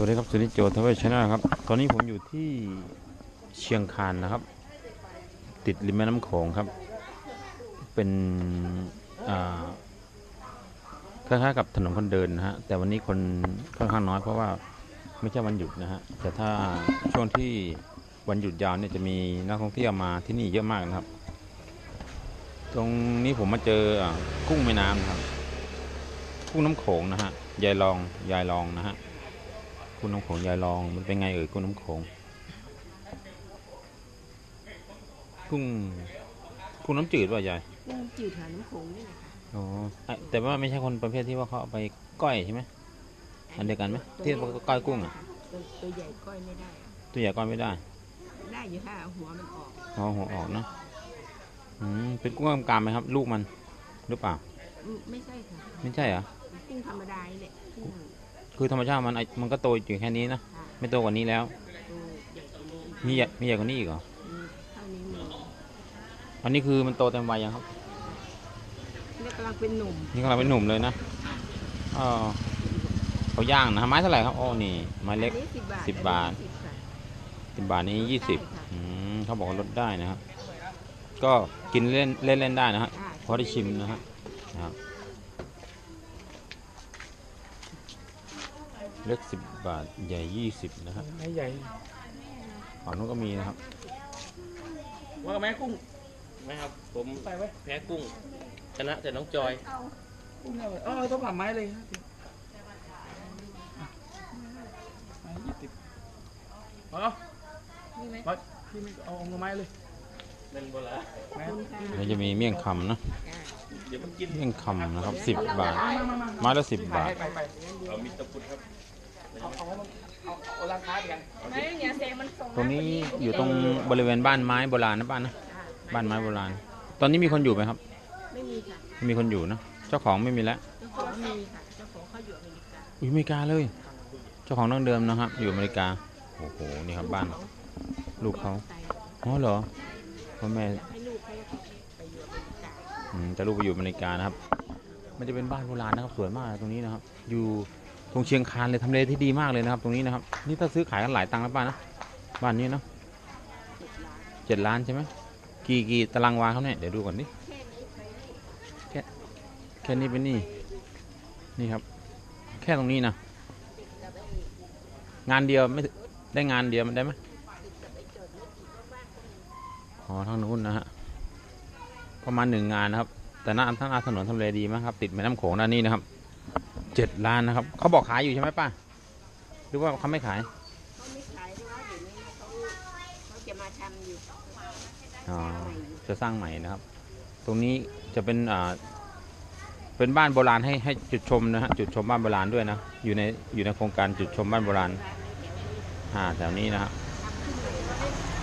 วัสดีครับสุนิจโจทวีชนะครับ ตอนนี้ผมอยู่ที่เชียงคานนะครับ ติดริมแม่น้ำโขงครับ เป็นอ่าคล้ายๆกับถนนคนเดินนะฮะ แต่วันนี้คนค่อนข้างน้อยเพราะว่าไม่ใช่วันหยุดนะฮะ แต่ถ้าช่วงที่วันหยุดยาวเนี่ยจะมีนักท่องเที่ยวมาที่นี่เยอะมากนะครับ ตรงนี้ผมมาเจอกุ้งแม่น้ำนะครับ กุ้งน้ำโขงนะฮะ ยายรอง ยายรองนะฮะ กุ้งน้ำโขงยายรอง มันเป็นไงเอ่ยกุ้งน้ำโขงกุ้งกุ้งน้ำจืดป่ะยายกุ้งจืดหาน้ำโขงนี่แหละค่ะอ๋ออะแต่ว่าไม่ใช่คนประเภทที่ว่าเขาเอาไปก้อยใช่ไหมอันเดียวกันไหมที่ว่าก้อยกุ้งอะตัวตัวใหญ่ก้อยไม่ได้อะตัวใหญ่ก้อยไม่ได้ ได้อยู่ถ้าเอาหัวมันออกเอาหัวออกนะอืมเป็นกุ้งกล้ามๆไหมครับ ลูกมันหรือเปล่าอืมไม่ใช่ค่ะ ไม่ใช่เหรอกุ้งธรรมดานี่แหละกุ้ง คือธรรมชาติมันไอ้มันก็โตอยู่แค่นี้นะค่ะไม่โตกว่านี้แล้วตัวใหญ่กว่านี้มีใหญ่มีใหญ่กว่านี้อีกเหรออืมเท่านี้มีอันนี้คือมันโตเต็มวัยยังครับนี่กำลังเป็นหนุ่มนี่กำลังเป็นหนุ่มเลยนะอ๋อเขาย่างนะไม้เท่าไหร่ครับโอ้นี่ไม้เล็กอันนี้สิบบาทสิบบาทอันนี้สิบค่ะสิบบาทนี้ยี่สิบได้ค่ะอืมเขาบอกว่าลดได้นะครับก็กินเล่นเล่นเล่นได้นะฮะอ่าพอได้ชิมนะฮะนะครับ เล็กสิบบาท ใหญ่ยี่สิบนะฮะไม่ใหญ่ฝั่งนู้นก็มีนะครับ ว่าแม่กุ้งแม่ครับ ผมไปไว้แพ้กุ้ง ชนะแต่น้องจอย กุ้งเนี่ยเออต้องผ่าไม้เลยครับไม้ยี่สิบเอานี่ไหมเอาพี่ไม่เอาเอาไม้เลยเล่นโบราณแม่คุณค่ะแล้วจะมีเมี่ยงคำนะอ่าเดี๋ยวมันกินเมี่ยงคำนะครับสิบบาท มามามาไม้ละสิบบาทไปไป เอามีตะกุดครับ เอาเอาเอาเอาร้านค้าเดียวไม่เนี่ยเซมันส่งตรงนี้อยู่ตรงบริเวณบ้านไม้โบราณนะบ้านนะบ้านไม้โบราณ ตอนนี้มีคนอยู่ไหมครับ ไม่มีค่ะไม่มีคนอยู่นะเจ้าของไม่มีแล้วเจ้าของมีค่ะเจ้าของเขาอยู่อเมริกาอยู่อเมริกาเลย เจ้าของดั้งเดิมนะครับ อยู่อเมริกาโอ้โหนี่ครับบ้านลูกเขาอ๋อเหรอพ่อแม่ให้ลูกเขาไปอยู่อเมริกาอืมแต่ลูกไปอยู่อเมริกานะครับ มันจะเป็นบ้านโบราณนะครับสวยมากตรงนี้นะครับ อยู่ ตรงเชียงคานเลยทำเลที่ดีมากเลยนะครับ ตรงนี้นะครับ นี่ถ้าซื้อขายกันหลายตังค์แล้วป้านะบ้านนี้เนาะเจ็ดล้านใช่ไหมกี่กี่ตารางวาเขาเนี่ยเดี๋ยวดูก่อนดิแค่แค่นี้เป็นนี่นี่ครับ แค่ตรงนี้นะงานเดียวไม่ได้งานเดียวมันได้ไหมอ๋อทางนู้นนะฮะประมาณหนึ่งงานนะครับ แต่หน้าทางหน้าถนนทำเลดีมากครับ ติดแม่น้ำโขงด้านนี้นะครับ เจ็ดล้านนะครับ เขาบอกขายอยู่ใช่ไหมป้าหรือว่าเขาไม่ขายเขาไม่ขายเพราะว่าเดี๋ยวนี้เขาเขาจะมาทำอยู่อ๋อใหม่อยู่จะสร้างใหม่นะครับ ตรงนี้จะเป็นอ่าเป็นบ้านโบราณให้ให้จุดชมนะฮะจุดชมบ้านโบราณด้วยนะอยู่ในอยู่ในโครงการจุดชมบ้านโบราณอ่าแถวนี้นะครับ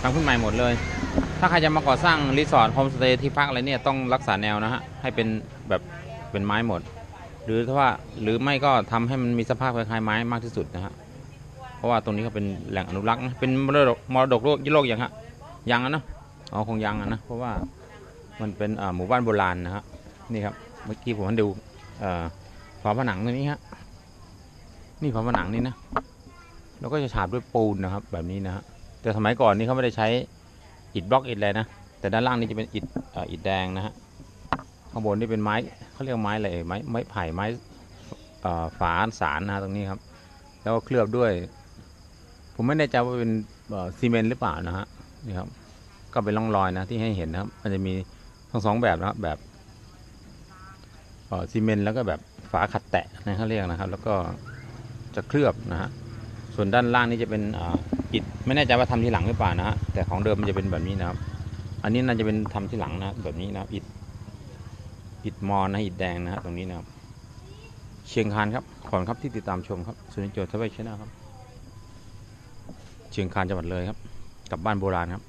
ทำขึ้นใหม่หมดเลย ถ้าใครจะมาก่อสร้างรีสอร์ทโฮมสเตย์ที่พักอะไรเนี่ยต้องรักษาแนวนะฮะให้เป็นแบบเป็นไม้หมด หรือถ้าว่าหรือไม่ก็ทำให้มันมีสภาพคล้ายๆไม้มากที่สุดนะฮะเพราะว่าตรงนี้ก็เป็นแหล่งอนุรักษ์นะเป็นมรดกมรดกโลกโลกอย่างฮะยังอะเนะอ๋อคงยังอะนะเพราะว่ามันเป็นหมู่บ้านโบราณนะฮะนี่ครับเมื่อกี้ผมดูฝาผนังตรงนี้ฮะนี่ฝาผนังนี่นะแล้วก็จะฉาบด้วยปูนนะครับ แบบนี้นะฮะแต่สมัยก่อนนี่เขาไม่ได้ใช้อิฐบล็อกอิฐอะไรนะแต่ด้านล่างนี่จะเป็นอิฐออิฐแดงนะฮะ ข้างบนนี่เป็นไม้เขาเรียกไม้อะไรไม้ไม้ไผ่ไม้ฝาสารนะฮะตรงนี้ครับ แล้วก็เคลือบด้วย ผมไม่แน่ใจว่าเป็นซีเมนต์หรือเปล่านะฮะนี่ครับ ก็เป็นร่องรอยนะที่ให้เห็นนะครับ มันจะมีทั้งสองแบบนะครับแบบซีเมนต์แล้วก็แบบฝาขัดแตะนะเขาเรียกนะครับ แล้วก็จะเคลือบนะฮะส่วนด้านล่างนี่จะเป็นอิฐไม่แน่ใจว่าทำที่หลังหรือเปล่านะฮะแต่ของเดิมมันจะเป็นแบบนี้นะครับ อันนี้น่าจะเป็นทำที่หลังนะแบบนี้นะอิฐ อิดมอนนะอิดแดงนะฮะตรงนี้นะครับ เชียงคานครับขอบคุณครับที่ติดตามชมครับสุนิจโจทวีชนะครับ เชียงคานจังหวัดเลยครับ กับบ้านโบราณครับ